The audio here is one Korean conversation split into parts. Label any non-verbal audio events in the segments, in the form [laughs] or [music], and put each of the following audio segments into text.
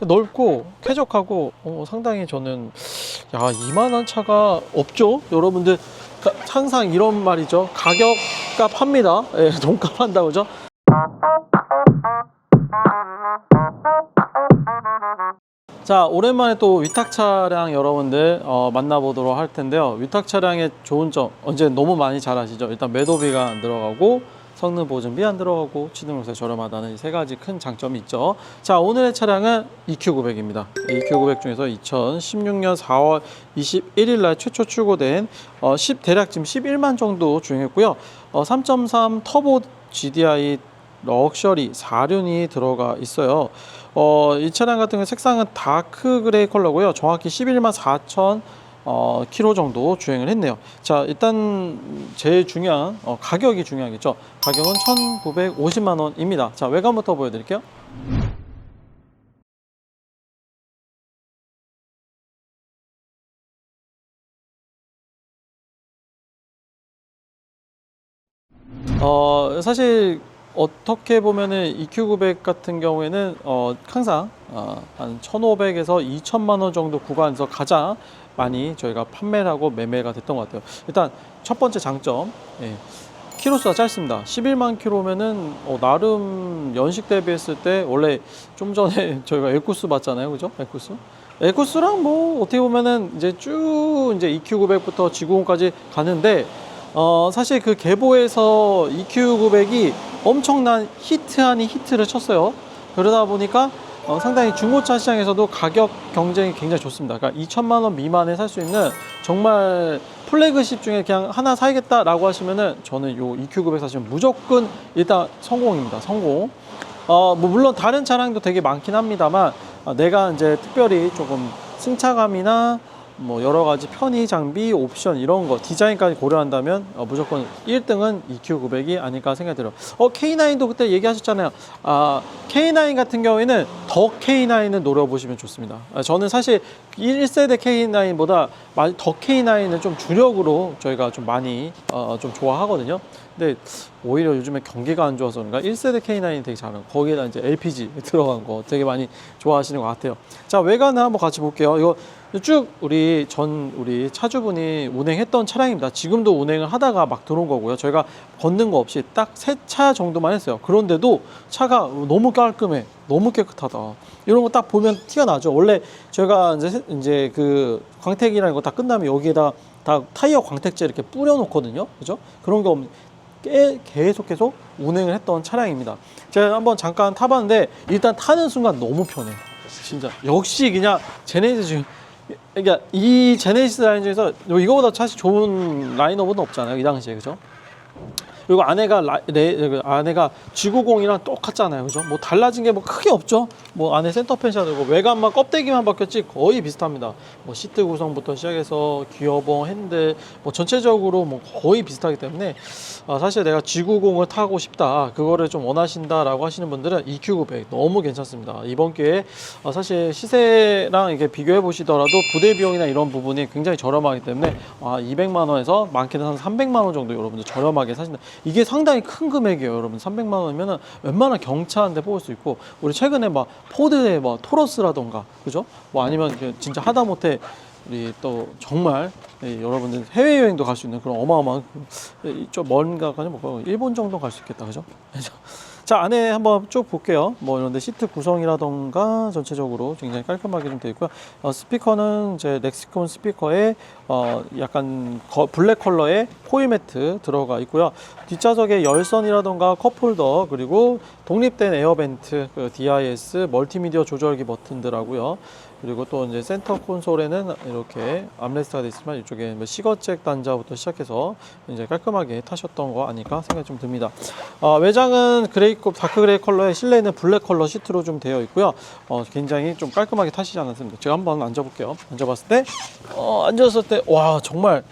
넓고 쾌적하고 어, 상당히 저는 야 이만한 차가 없죠? 여러분들 가- 항상 이런 말이죠. 가격값 합니다. 예, [laughs] 돈값 한다고 그죠? 자 오랜만에 또 위탁 차량 여러분들 어, 만나보도록 할 텐데요. 위탁 차량의 좋은 점 언제 너무 많이 잘 아시죠? 일단 매도비가 안 들어가고 성능 보증비 안 들어가고 취등록세 저렴하다는 이 세 가지 큰 장점이 있죠 자 오늘의 차량은 EQ900입니다 EQ900 중에서 2016년 4월 21일 날 최초 출고된 어, 10, 대략 지금 11만 정도 주행했고요 어, 3.3 터보 GDI 럭셔리 4륜이 들어가 있어요. 어, 이 차량 같은 경우 색상은 다크 그레이 컬러고요. 정확히 11만 4천 어, 킬로 정도 주행을 했네요. 자, 일단 제일 중요한 어, 가격이 중요하겠죠. 가격은 1,950만 원입니다. 자, 외관부터 보여드릴게요. 어, 사실 어떻게 보면은 EQ900 같은 경우에는 어, 항상 어, 한 1,500에서 2천만 원 정도 구간에서 가장 많이 저희가 판매를 하고 매매가 됐던 것 같아요. 일단 첫 번째 장점, 예, 키로수가 짧습니다. 11만 킬로면은 어, 나름 연식 대비했을 때 원래 좀 전에 [laughs] 저희가 에쿠스 봤잖아요, 그죠? 에쿠스. 에쿠스랑 뭐 어떻게 보면은 이제 쭉 이제 EQ900부터 G90까지 가는데 어, 사실 그 계보에서 EQ900이 엄청난 히트 아닌 히트를 쳤어요. 그러다 보니까 어, 상당히 중고차 시장에서도 가격 경쟁이 굉장히 좋습니다. 그러니까 2천만 원 미만에 살 수 있는 정말 플래그십 중에 그냥 하나 사야겠다라고 하시면은 저는 요 EQ900 사시면 무조건 일단 성공입니다. 성공. 어, 뭐 물론 다른 차량도 되게 많긴 합니다만 어, 내가 이제 특별히 조금 승차감이나 뭐 여러 가지 편의 장비 옵션 이런 거 디자인까지 고려한다면 어, 무조건 1등은 EQ900이 아닐까 생각이 들어요. 어 K9도 그때 얘기하셨잖아요. 아 K9 같은 경우에는 더 K9을 노려보시면 좋습니다. 아, 저는 사실 1세대 K9보다 더 K9을 좀 주력으로 저희가 좀 많이 어, 좀 좋아하거든요. 근데 오히려 요즘에 경기가 안 좋아서 그런가 1세대 K9이 되게 잘하고 거기에다 이제 LPG [laughs] 들어간 거 되게 많이 좋아하시는 것 같아요. 자 외관을 한번 같이 볼게요. 이거 쭉 우리 전 우리 차주분이 운행했던 차량입니다. 지금도 운행을 하다가 막 들어온 거고요. 저희가 걷는 거 없이 딱 세 차 정도만 했어요. 그런데도 차가 너무 깔끔해, 너무 깨끗하다. 이런 거 딱 보면 티가 나죠. 원래 저희가 이제 세- 이제 그 광택이라는 거 다 끝나면 여기에다 다 타이어 광택제 이렇게 뿌려 놓거든요. 그죠? 그런 게 없. 꽤 계속 계속 운행을 했던 차량입니다. 제가 한번 잠깐 타봤는데 일단 타는 순간 너무 편해. 진짜 역시 그냥 제네시스 중 그러니까 이 제네시스 라인 중에서 이거보다 사실 좋은 라인업은 없잖아요. 이 당시에 그죠? 그리고 안에가 라, 레, 그 안에가 G90이랑 똑같잖아요. 그죠? 뭐 달라진 게 뭐 크게 없죠. 뭐 안에 센터 펜션이고 외관만 껍데기만 바뀌었지 거의 비슷합니다. 뭐 시트 구성부터 시작해서 기어봉, 핸들 뭐 전체적으로 뭐 거의 비슷하기 때문에 아, 사실 내가 G90을 타고 싶다. 그거를 좀 원하신다라고 하시는 분들은 EQ900 너무 괜찮습니다. 이번 기회에 아, 사실 시세랑 이게 비교해 보시더라도 부대 비용이나 이런 부분이 굉장히 저렴하기 때문에 아, 200만 원에서 많게는 한 300만 원 정도 여러분들 저렴하게 사신다. 이게 상당히 큰 금액이에요, 여러분. 300만 원이면은 웬만한 경차한테 뽑을 수 있고 우리 최근에 막 포드의 뭐 토러스라던가 그죠? 뭐 아니면 그 진짜 하다못해 우리 또 정말 예, 여러분들 해외 여행도 갈 수 있는 그런 어마어마한 그, 좀 먼가 가면 뭐 일본 정도 갈 수 있겠다, 그죠? 자 안에 한번 쭉 볼게요. 뭐 이런데 시트 구성이라던가 전체적으로 굉장히 깔끔하게 좀 되어 있고요. 어, 스피커는 이제 렉시콘 스피커에 어, 약간 거- 블랙 컬러의 포일 매트 들어가 있고요. 뒷좌석에 열선이라던가 컵홀더 그리고 독립된 에어벤트, 그 DIS 멀티미디어 조절기 버튼들하고요. 그리고 또 이제 센터 콘솔에는 이렇게 암레스트가 되어 있지만 이쪽에 뭐 시거잭 단자부터 시작해서 이제 깔끔하게 타셨던 거 아닐까 생각이 좀 듭니다. 어, 외장은 그레이급 다크 그레이 컬러에 실내는 블랙 컬러 시트로 좀 되어 있고요. 어, 굉장히 좀 깔끔하게 타시지 않았습니다. 제가 한번 앉아볼게요. 앉아봤을 때, 어, 앉았을 때, 와 정말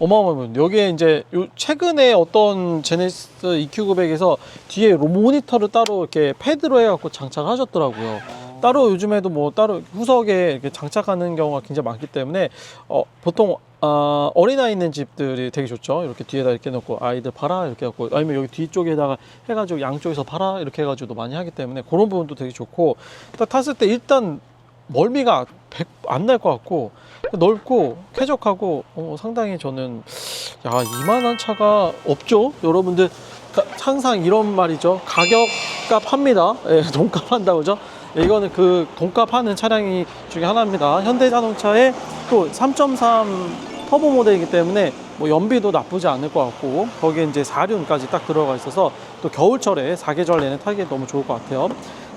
어마어마합니다. 여기에 이제 요 최근에 어떤 제네시스 EQ900에서 뒤에 로- 모니터를 따로 이렇게 패드로 해갖고 장착하셨더라고요. 따로 요즘에도 뭐 따로 후석에 이렇게 장착하는 경우가 굉장히 많기 때문에 어, 보통 어, 어린아이 있는 집들이 되게 좋죠. 이렇게 뒤에다 이렇게 놓고 아이들 봐라 이렇게 해갖고 아니면 여기 뒤쪽에다가 해가지고 양쪽에서 봐라 이렇게 해가지고도 많이 하기 때문에 그런 부분도 되게 좋고 딱 탔을 때 일단 멀미가 안 날 것 같고 넓고 쾌적하고 어, 상당히 저는 야 이만한 차가 없죠 여러분들 가- 항상 이런 말이죠. 가격값 합니다. 예, [laughs] 돈값 한다고 그죠? 예, 이거는 그 돈값 하는 차량이 중에 하나입니다. 현대자동차의 또 3.3 터보 모델이기 때문에 뭐 연비도 나쁘지 않을 것 같고 거기에 이제 4륜까지 딱 들어가 있어서 또 겨울철에 사계절 내내 타기 너무 좋을 것 같아요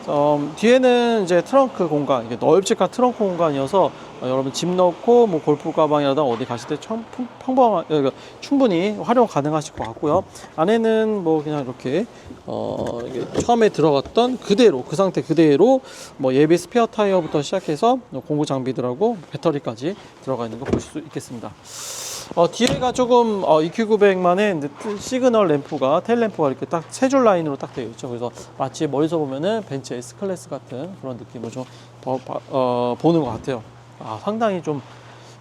어, 뒤에는 이제 트렁크 공간, 이게 넓직한 트렁크 공간이어서 어, 여러분 짐 넣고 뭐 골프 가방이라든 어디 가실 때 청- 풍- 평범한 어, 그 충분히 활용 가능하실 것 같고요. 안에는 뭐 그냥 이렇게 어, 이게 처음에 들어갔던 그대로 그 상태 그대로 뭐 예비 스페어 타이어부터 시작해서 공구 장비들하고 배터리까지 들어가 있는 거 보실 수 있겠습니다. 어, 뒤에가 조금 어, EQ900만의 이제 트- 시그널 램프가 테일 램프가 이렇게 딱 세 줄 라인으로 딱 되어 있죠. 그래서 마치 멀리서 보면은 벤츠 S 클래스 같은 그런 느낌을 좀 버- 바- 어, 보는 것 같아요. 아, 상당히 좀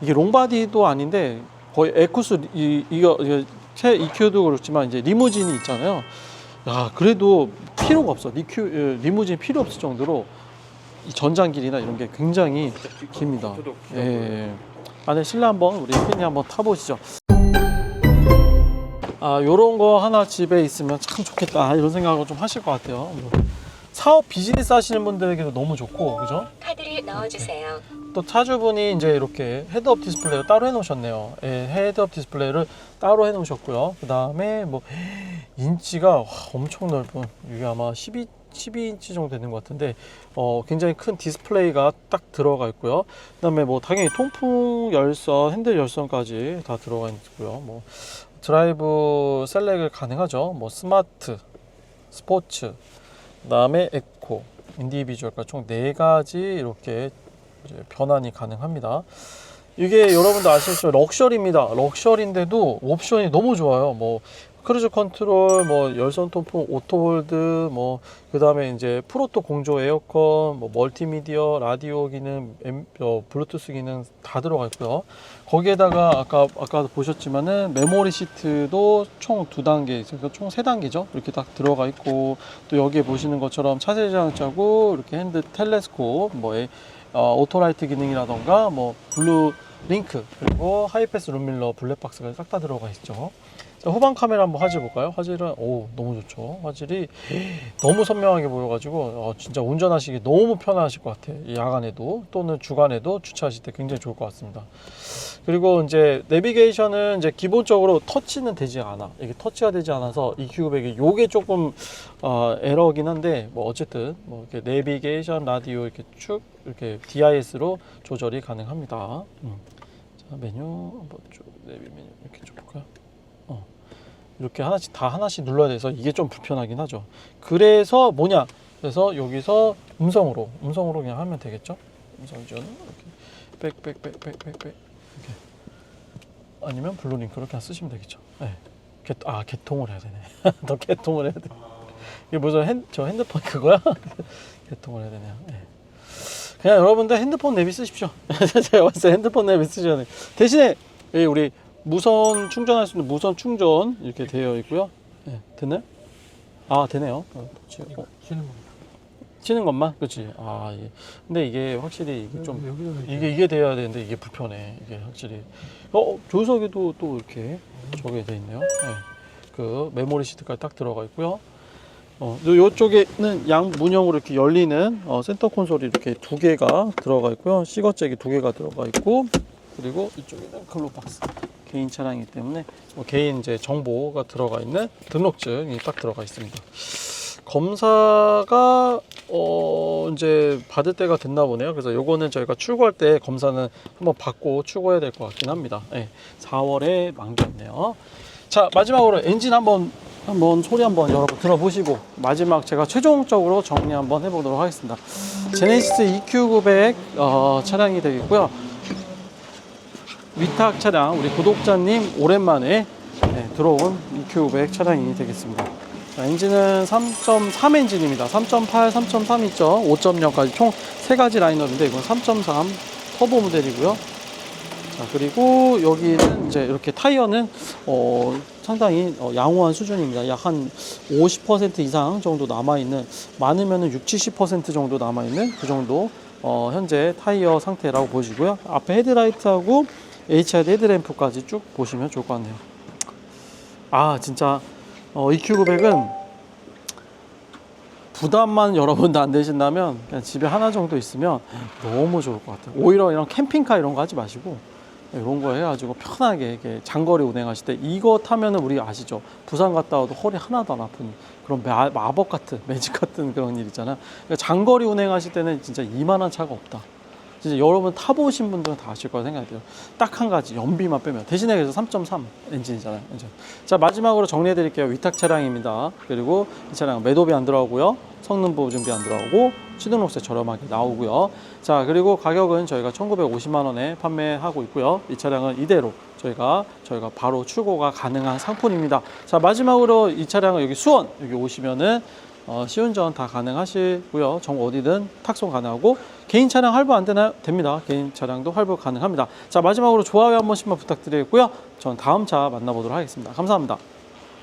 이게 롱바디도 아닌데 거의 에쿠스 이, 이거, 이거 최 EQ도 그렇지만 이제 리무진이 있잖아요. 야, 그래도 필요가 없어. 리큐, 예, 리무진 필요 없을 정도로 이 전장길이나 이런 게 굉장히 깁니다. 예. 안에 실내 한번 우리 팬이 한번 타보시죠. 아, 요런 거 하나 집에 있으면 참 좋겠다 이런 생각을 좀 하실 것 같아요. 뭐 사업 비즈니스 하시는 분들에게도 너무 좋고, 그죠? 카드를 넣어주세요. 또 차주분이 이제 이렇게 헤드업 디스플레이를 따로 해놓으셨네요. 예, 헤드업 디스플레이를 따로 해놓으셨고요. 그 다음에 뭐 인치가 와, 엄청 넓은 이게 아마 12 12인치 정도 되는 것 같은데 어, 굉장히 큰 디스플레이가 딱 들어가 있고요. 그다음에 뭐 당연히 통풍 열선, 핸들 열선까지 다 들어가 있고요. 뭐 드라이브 셀렉을 가능하죠. 뭐 스마트, 스포츠, 그다음에 에코, 인디비주얼까지 총 네 가지 이렇게 이제 변환이 가능합니다. 이게 여러분도 아시죠? 럭셔리입니다. 럭셔리인데도 옵션이 너무 좋아요. 뭐 크루즈 컨트롤, 뭐 열선 통풍, 오토 홀드, 뭐 그다음에 이제 프로토 공조 에어컨, 뭐 멀티미디어, 라디오 기능, 엠- 어, 블루투스 기능 다 들어가 있고요. 거기에다가 아까 아까도 보셨지만은 메모리 시트도 총 두 단계, 그러니까 총 세 단계죠. 이렇게 딱 들어가 있고 또 여기에 보시는 것처럼 차세 장착고 이렇게 핸드 텔레스코, 뭐 에- 어, 오토라이트 기능이라던가 뭐 블루 링크 그리고 하이패스 룸밀러 블랙박스가 싹 다 들어가 있죠. 자, 후방 카메라 한번 화질 볼까요? 화질은 오 너무 좋죠. 화질이 너무 선명하게 보여가지고 어, 진짜 운전하시기 너무 편하실 것 같아요. 이 야간에도 또는 주간에도 주차하실 때 굉장히 좋을 것 같습니다. 그리고 이제 내비게이션은 이제 기본적으로 터치는 되지 않아. 이게 터치가 되지 않아서 EQ900이 요게 조금 어, 에러긴 한데 뭐 어쨌든 뭐 이렇게 내비게이션 라디오 이렇게 쭉 이렇게 DIS로 조절이 가능합니다. 음. 자 메뉴 한번 쭉 내비 메뉴 이렇게 좀 볼까요? 어. 이렇게 하나씩 다 하나씩 눌러야 돼서 이게 좀 불편하긴 하죠. 그래서 뭐냐? 그래서 여기서 음성으로 음성으로 그냥 하면 되겠죠? 음성 지원 이렇게 빽빽빽빽빽빽 이렇게 아니면 블루링크 이렇게 쓰시면 되겠죠. 네. 개, 아 개통을 해야 되네. [laughs] 더 개통을 해야 돼. 이게 뭐죠? 핸, 저 핸드폰 그거야? [laughs] 개통을 해야 되네요. 네. 그냥 여러분들 핸드폰 내비 쓰십시오. [laughs] 제가 봤을 때 핸드폰 내비 쓰셔야 돼요. 대신에 우리 무선 충전할 수 있는 무선 충전 이렇게 되어 있고요. 네, 됐나요? 아 되네요. 어, 그렇지. 어, 쉬는 거. 치는 것만, 그렇지. 아, 예. 근데 이게 확실히 이게 좀 여기다 이게 이게 돼야 되는데 이게 불편해. 이게 확실히. 어 조석에도 또 이렇게 저게 돼 있네요. 네. 그 메모리 시트까지 딱 들어가 있고요. 어, 요- 요쪽에는 양 문형으로 이렇게 열리는 어, 센터 콘솔이 이렇게 두 개가 들어가 있고요. 시거잭이 두 개가 들어가 있고 그리고 이쪽에는 글로박스 개인 차량이기 때문에 뭐 개인 이제 정보가 들어가 있는 등록증이 딱 들어가 있습니다. 검사가 어 이제 받을 때가 됐나 보네요. 그래서 요거는 저희가 출고할 때 검사는 한번 받고 출고해야 될 것 같긴 합니다. 예, 4월에 만기였네요. 자 마지막으로 엔진 한번 한번 소리 한번 여러분 들어보시고 마지막 제가 최종적으로 정리 한번 해보도록 하겠습니다. 제네시스 EQ900 어, 차량이 되겠고요. 위탁 차량 우리 구독자님 오랜만에 네, 들어온 EQ900 차량이 되겠습니다. 자, 엔진은 3.3 엔진입니다. 3.8, 3.3 있죠. 5.0까지 총 세 가지 라인업인데 이건 3.3 터보 모델이고요. 자, 그리고 여기는 이제 이렇게 타이어는 어, 상당히 어, 양호한 수준입니다. 약 한 50% 이상 정도 남아있는, 많으면 60, 70% 정도 남아있는 그 정도 어, 현재 타이어 상태라고 보시고요. 앞에 헤드라이트하고 HID 헤드램프까지 쭉 보시면 좋을 것 같네요. 아, 진짜 어, EQ900은 부담만 [laughs] 여러분도 안 되신다면 그냥 집에 하나 정도 있으면 너무 좋을 것 같아요. 오히려 이런 캠핑카 이런 거 하지 마시고 이런 거 해가지고 편하게 이렇게 장거리 운행하실 때 이거 타면은 우리 아시죠? 부산 갔다 와도 허리 하나도 안 아픈 그런 마, 마법 같은 [laughs] 매직 같은 그런 일 있잖아요. 그러니까 장거리 운행하실 때는 진짜 이만한 차가 없다. 진짜 여러분 타보신 분들은 다 아실 거라 생각이 돼요. 딱 한 가지 연비만 빼면 대신에 그래서 3.3 엔진이잖아요. 엔진. 자 마지막으로 정리해 드릴게요. 위탁 차량입니다. 그리고 이 차량 매도비 안 들어가고요. 성능 보증비 안 들어가고 취등록세 저렴하게 나오고요. 자 그리고 가격은 저희가 1,950만 원에 판매하고 있고요. 이 차량은 이대로 저희가 저희가 바로 출고가 가능한 상품입니다. 자 마지막으로 이 차량은 여기 수원 여기 오시면은 어, 시운전 다 가능하시고요. 정 어디든 탁송 가능하고 개인 차량 할부 안 되나요? 됩니다. 개인 차량도 할부 가능합니다. 자 마지막으로 좋아요 한 번씩만 부탁드리겠고요. 전 다음 차 만나보도록 하겠습니다. 감사합니다.